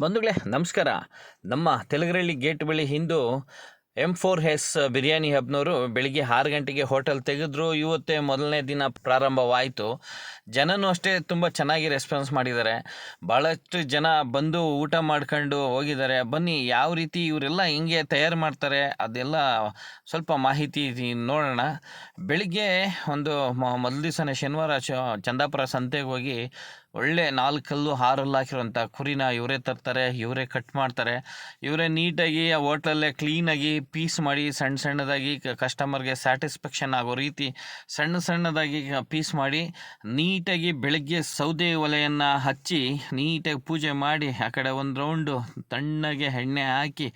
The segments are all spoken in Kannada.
ಬಂಧುಗಳೇ, ನಮಸ್ಕಾರ. ನಮ್ಮ ತೆಲುಗರಳ್ಳಿ ಗೇಟ್ ಬಳಿ ಹಿಂದು ಎಂ ಫೋರ್ ಎಸ್ ಬಿರಿಯಾನಿ ಹಬ್ನವರು ಬೆಳಿಗ್ಗೆ ಆರು ಗಂಟೆಗೆ ಹೋಟೆಲ್ ತೆಗೆದ್ರು. ಇವತ್ತೇ ಮೊದಲನೇ ದಿನ ಪ್ರಾರಂಭವಾಯಿತು. ಜನನೂ ಅಷ್ಟೇ ತುಂಬ ಚೆನ್ನಾಗಿ ರೆಸ್ಪಾನ್ಸ್ ಮಾಡಿದ್ದಾರೆ. ಭಾಳಷ್ಟು ಜನ ಬಂದು ಊಟ ಮಾಡ್ಕೊಂಡು ಹೋಗಿದ್ದಾರೆ. ಬನ್ನಿ, ಯಾವ ರೀತಿ ಇವರೆಲ್ಲ ಹಿಂಗೆ ತಯಾರು ಮಾಡ್ತಾರೆ ಅದೆಲ್ಲ ಸ್ವಲ್ಪ ಮಾಹಿತಿ ನೋಡೋಣ. ಬೆಳಿಗ್ಗೆ ಒಂದು ಮೊದಲ ದಿವಸನೇ ಶನಿವಾರ ಚಂದಾಪುರ ಸಂತೆಗೆ ಹೋಗಿ ಒಳ್ಳೆ ನಾಲ್ಕು ಕಲ್ಲು, ಆರಲ್ಲು ಹಾಕಿರೋಂಥ ಕುರಿನ ಇವರೇ ತರ್ತಾರೆ, ಇವರೇ ಕಟ್ ಮಾಡ್ತಾರೆ. ಇವರೇ ನೀಟಾಗಿ ಆ ಹೋಟ್ಲಲ್ಲೇ ಕ್ಲೀನಾಗಿ ಪೀಸ್ ಮಾಡಿ ಸಣ್ಣ ಸಣ್ಣದಾಗಿ ಕಸ್ಟಮರ್ಗೆ ಸ್ಯಾಟಿಸ್ಫ್ಯಾಕ್ಷನ್ ಆಗೋ ರೀತಿ ಸಣ್ಣ ಸಣ್ಣದಾಗಿ ಪೀಸ್ ಮಾಡಿ ನೀಟಾಗಿ ಬೆಳಗ್ಗೆ ಸೌದೆ ಒಲೆಯನ್ನು ಹಚ್ಚಿ ನೀಟಾಗಿ ಪೂಜೆ ಮಾಡಿ ಆ ಕಡೆ ಒಂದು ರೌಂಡು ತಣ್ಣಗೆ ಎಣ್ಣೆ ಹಾಕಿ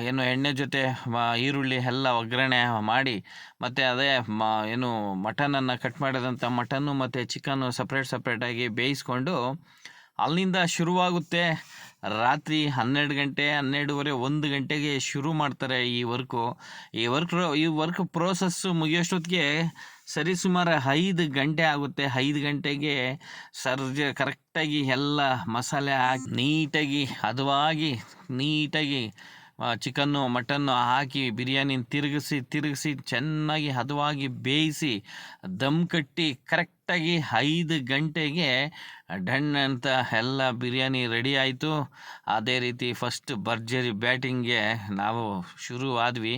ಏನು ಎಣ್ಣೆ ಜೊತೆ ಈರುಳ್ಳಿ ಎಲ್ಲ ಒಗ್ಗರಣೆ ಮಾಡಿ, ಮತ್ತು ಅದೇ, ಮ, ಏನು ಮಟನನ್ನು ಕಟ್ ಮಾಡಿದಂಥ ಮಟನ್ನು ಮತ್ತು ಚಿಕನ್ನು ಸಪ್ರೇಟ್ ಸಪ್ರೇಟಾಗಿ ಬೇಯಿಸ್ಕೊಂಡು ಅಲ್ಲಿಂದ ಶುರುವಾಗುತ್ತೆ. ರಾತ್ರಿ ಹನ್ನೆರಡು ಗಂಟೆ, ಹನ್ನೆರಡುವರೆ, ಒಂದು ಗಂಟೆಗೆ ಶುರು ಮಾಡ್ತಾರೆ ಈ ವರ್ಕು. ಈ ವರ್ಕ್ ಈ ವರ್ಕ್ ಪ್ರೋಸೆಸ್ಸು ಮುಗಿಯೋಷ್ಟೊತ್ತಿಗೆ ಸರಿಸುಮಾರು ಐದು ಗಂಟೆ ಆಗುತ್ತೆ. ಐದು ಗಂಟೆಗೆ ಸರ್ಜ ಕರೆಕ್ಟಾಗಿ ಎಲ್ಲ ಮಸಾಲೆ ಹಾಕಿ, ನೀಟಾಗಿ, ಹದವಾಗಿ, ನೀಟಾಗಿ ಚಿಕನ್ನು, ಮಟನ್ನು ಹಾಕಿ ಬಿರಿಯಾನಿ ತಿರುಗಿಸಿ ತಿರುಗಿಸಿ, ಚೆನ್ನಾಗಿ ಹದವಾಗಿ ಬೇಯಿಸಿ, ದಮ್ ಕಟ್ಟಿ ಕರೆಕ್ಟಾಗಿ ಐದು ಗಂಟೆಗೆ ಡನ್ ಅಂತ ಎಲ್ಲ ಬಿರಿಯಾನಿ ರೆಡಿ ಆಯಿತು. ಅದೇ ರೀತಿ ಫಸ್ಟ್ ಭರ್ಜರಿ ಬ್ಯಾಟಿಂಗ್ಗೆ ನಾವು ಶುರು ಆದ್ವಿ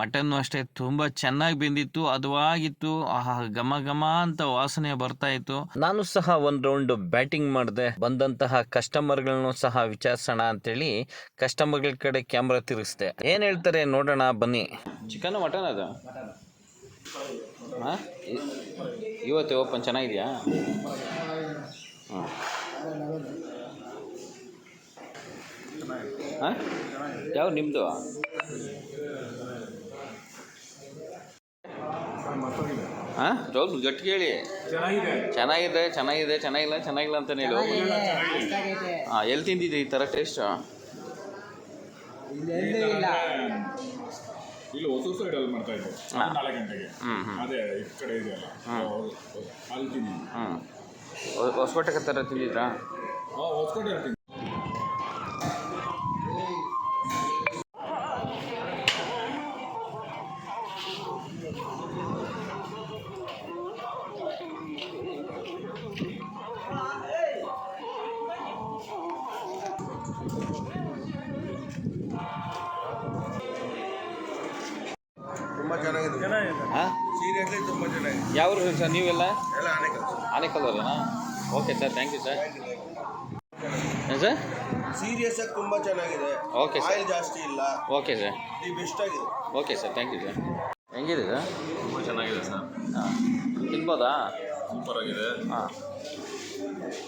ಮಟನ್ನು ಅಷ್ಟೇ ತುಂಬ ಚೆನ್ನಾಗಿ ಬೆಂದಿತ್ತು ಅದುವಾಗಿತ್ತು ಆಹಾ ಘಮ ಘಮ ಅಂತ ವಾಸನೆ ಬರ್ತಾ ಇತ್ತು. ನಾನು ಸಹ ಒಂದು ರೌಂಡ್ ಬ್ಯಾಟಿಂಗ್ ಮಾಡಿದೆ. ಬಂದಂತಹ ಕಸ್ಟಮರ್ಗಳನ್ನು ಸಹ ವಿಚಾರಿಸೋಣ ಅಂತೇಳಿ ಕಸ್ಟಮರ್ಗಳ ಕಡೆ ಕ್ಯಾಮ್ರಾ ತಿರುಗಿಸ್ದೆ. ಏನು ಹೇಳ್ತಾರೆ ನೋಡೋಣ ಬನ್ನಿ. ಚಿಕನ್ ಮಟನ್ ಅದು? ಹಾಂ? ಇವತ್ತು ಓಪನ್ ಚೆನ್ನಾಗಿದೆಯಾ? ಹಾಂ? ಹಾಂ ಯಾವ ನಿಮ್ಮದು ಹಾಂ? ಜೋಲ್ ಗಟ್ಟಿ ಹೇಳಿ ಚೆನ್ನಾಗಿದೆ. ಚೆನ್ನಾಗಿದೆ ಚೆನ್ನಾಗಿದೆ ಚೆನ್ನಾಗಿಲ್ಲ ಚೆನ್ನಾಗಿಲ್ಲ ಅಂತ ಹೇಳಿ. ಹಾಂ ಎಲ್ಲಿ ತಿಂದಿದ್ದೆ ಈ ಥರ ಟೇಸ್ಟ್ ಇಲ್ಲಿ ಹೊಸ ಅಲ್ಲಿ ಮಾಡ್ತಾ ಇದ್ದೆ. ನಾಲ್ಕು ಗಂಟೆಗೆ. ಅದೇ ಈ ಕಡೆ ಇದೆಯಲ್ಲ. ಅಲ್ಲಿ ತಿನ್ನಿ ಹ್ಞೂ ಹೊಸಕೋಟೆ ಥರ ತಿಂದಿದ್ರಾ? ಹಾಂ ಹೊಸ್ಕೋಟೆ ಹೇಳ್ತೀನಿ ತುಂಬ ಚೆನ್ನಾಗಿದೆ. ಹಾಂ ಸೀರಿಯಸ್ಲಿ ತುಂಬ ಚೆನ್ನಾಗಿದೆ. ಯಾವ ಸರ್ ನೀವೆಲ್ಲ? ಎಲ್ಲ ಆನೆ Anekal ಆನೆಕಲ್ಲವರೇನಾ okay sir thank you sir. ಏನು ಸರ್? ಸೀರಿಯಸ್ ಆಗಿ ತುಂಬ ಚೆನ್ನಾಗಿದೆ. Okay sir. ಆಯಿಲ್ ಜಾಸ್ತಿ ಇಲ್ಲ. Okay sir. ದಿ ಬೆಸ್ಟ್ ಆಗಿದೆ. Okay sir thank you sir. ಹೆಂಗಿದೆ ಸರ್ ತುಂಬ ಚೆನ್ನಾಗಿದೆ ಸರ್. ಹಾಂ. ತಿನ್ಬೋದಾ? ಸೂಪರ್ ಆಗಿದೆ. ಹಾಂ.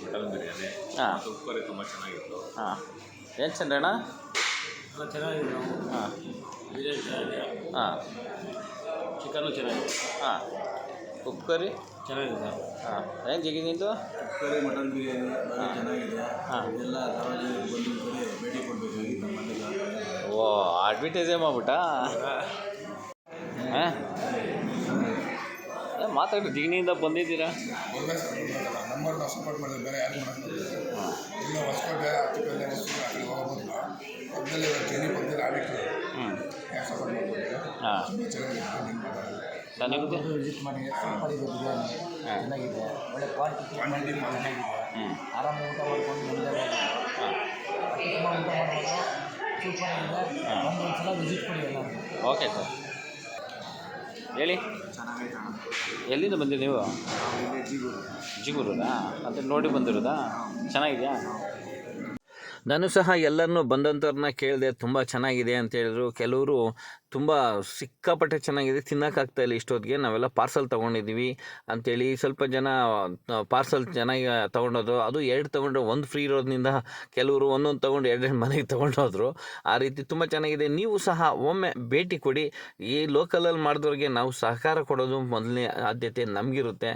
ಮಟನ್ ಬಿರಿಯಾನಿ. ಹಾಂ. ಸೂಪರ್ ತುಂಬ ಚೆನ್ನಾಗಿತ್ತು. ಹಾಂ. ಏನು ಚಂದ್ರಣ್ಣ? ಚೆನ್ನಾಗಿದೆ ಹಾಂ. ಬಿರಿಯಾನಿ ಚೆನ್ನಾಗಿದೆ. ಹಾಂ. ಚಿಕನ್ನು ಚೆನ್ನಾಗಿದೆ. ಹಾಂ. ಉಪ್ಪು ಕರಿ? ಚೆನ್ನಾಗಿದೆ ಸರ್. ಹಾಂ. ಏನು ಜಿಗಿ ನಿಂದು? ಕರಿ ಮಟನ್ ಬಿರಿಯಾನಿ ಚೆನ್ನಾಗಿದೆ. ಹಾಂ. ಎಲ್ಲ ಸಾರ್ವಜನಿಕರು ಬಂದು ಕಡೆ ಭೇಟಿ ಕೊಡಬೇಕಾಗಿ ನಮ್ಮ ಓ ಅಡ್ವರ್ಟೈಸೇ ಮಾಡ್ಬಿಟ್ಟ? ಹಾಂ. ಮಾತಾಡಿ ದಿಗ್ನಿಯಿಂದ ಬಂದಿದ್ದೀರಾ ಸಪೋರ್ಟ್ ಮಾಡಿದ್ರೆ ಬೇರೆ ಯಾರು ಮಾಡೋದು ಇನ್ನು ಹೊಸಕೋಟೆ ಹತ್ತಿಪಲ್ಲೆ ಹೊಸಕೋಟೆ ಹ್ಞೂ ಯಾಕೆ ಸಪೋರ್ಟ್ ಮಾಡ್ಬೋದು ಹಾಂ ತುಂಬ ಚೆನ್ನಾಗಿದೆ ನಿಮ್ಮ ಮಾತಾಡೋದು. ಸರ್ ನಿಮ್ಮದು ವಿಸಿಟ್ ಮಾಡಿ ಬಿರಿಯಾನಿ ಚೆನ್ನಾಗಿದೆ ಒಳ್ಳೆ ಕ್ವಾಲಿಟಿ ಕ್ವಾಂಟಿಟಿ ಚೆನ್ನಾಗಿದೆ ಹ್ಞೂ ಆರಾಮಾಗಿ ಊಟ ಮಾಡ್ಕೊಂಡು ಮುಂದೆ ಹಾಂ ತುಂಬ ಊಟ ಮಾಡ್ಬೋದು ವಿಸಿಟ್ ಕೊಡಿ ಓಕೆ ಸರ್ ಹೇಳಿ. ಎಲ್ಲಿಂದ ಬಂದಿರಿ ನೀವು? ಜಿಗುರು. ಜಿಗುರುದಾ ಅಂತ ನೋಡಿ ಬಂದಿರೋದಾ? ಚೆನ್ನಾಗಿದೆಯಾ? ನಾನು ಸಹ ಎಲ್ಲರನ್ನೂ ಬಂದಂಥವ್ರನ್ನ ಕೇಳಿದೆ ತುಂಬ ಚೆನ್ನಾಗಿದೆ ಅಂತ ಹೇಳಿದ್ರು. ಕೆಲವರು ತುಂಬ ಸಿಕ್ಕಾಪಟ್ಟೆ ಚೆನ್ನಾಗಿದೆ ತಿನ್ನೋಕ್ಕಾಗ್ತಾ ಇಲ್ಲ ಇಷ್ಟೊತ್ತಿಗೆ. ನಾವೆಲ್ಲ ಪಾರ್ಸಲ್ ತೊಗೊಂಡಿದ್ದೀವಿ ಅಂಥೇಳಿ ಸ್ವಲ್ಪ ಜನ ಪಾರ್ಸಲ್ ಚೆನ್ನಾಗಿ ತೊಗೊಂಡೋದ್ರು. ಅದು ಎರಡು ತೊಗೊಂಡ್ರೆ ಒಂದು ಫ್ರೀ ಇರೋದ್ರಿಂದ ಕೆಲವರು ಒಂದೊಂದು ತೊಗೊಂಡು ಎರಡೆರಡು ಮನೆಗೆ ತೊಗೊಂಡೋದ್ರು. ಆ ರೀತಿ ತುಂಬ ಚೆನ್ನಾಗಿದೆ. ನೀವು ಸಹ ಒಮ್ಮೆ ಭೇಟಿ ಕೊಡಿ. ಈ ಲೋಕಲಲ್ಲಿ ಮಾಡಿದವ್ರಿಗೆ ನಾವು ಸಹಕಾರ ಕೊಡೋದು ಮೊದಲನೇ ಆದ್ಯತೆ ನಮಗಿರುತ್ತೆ.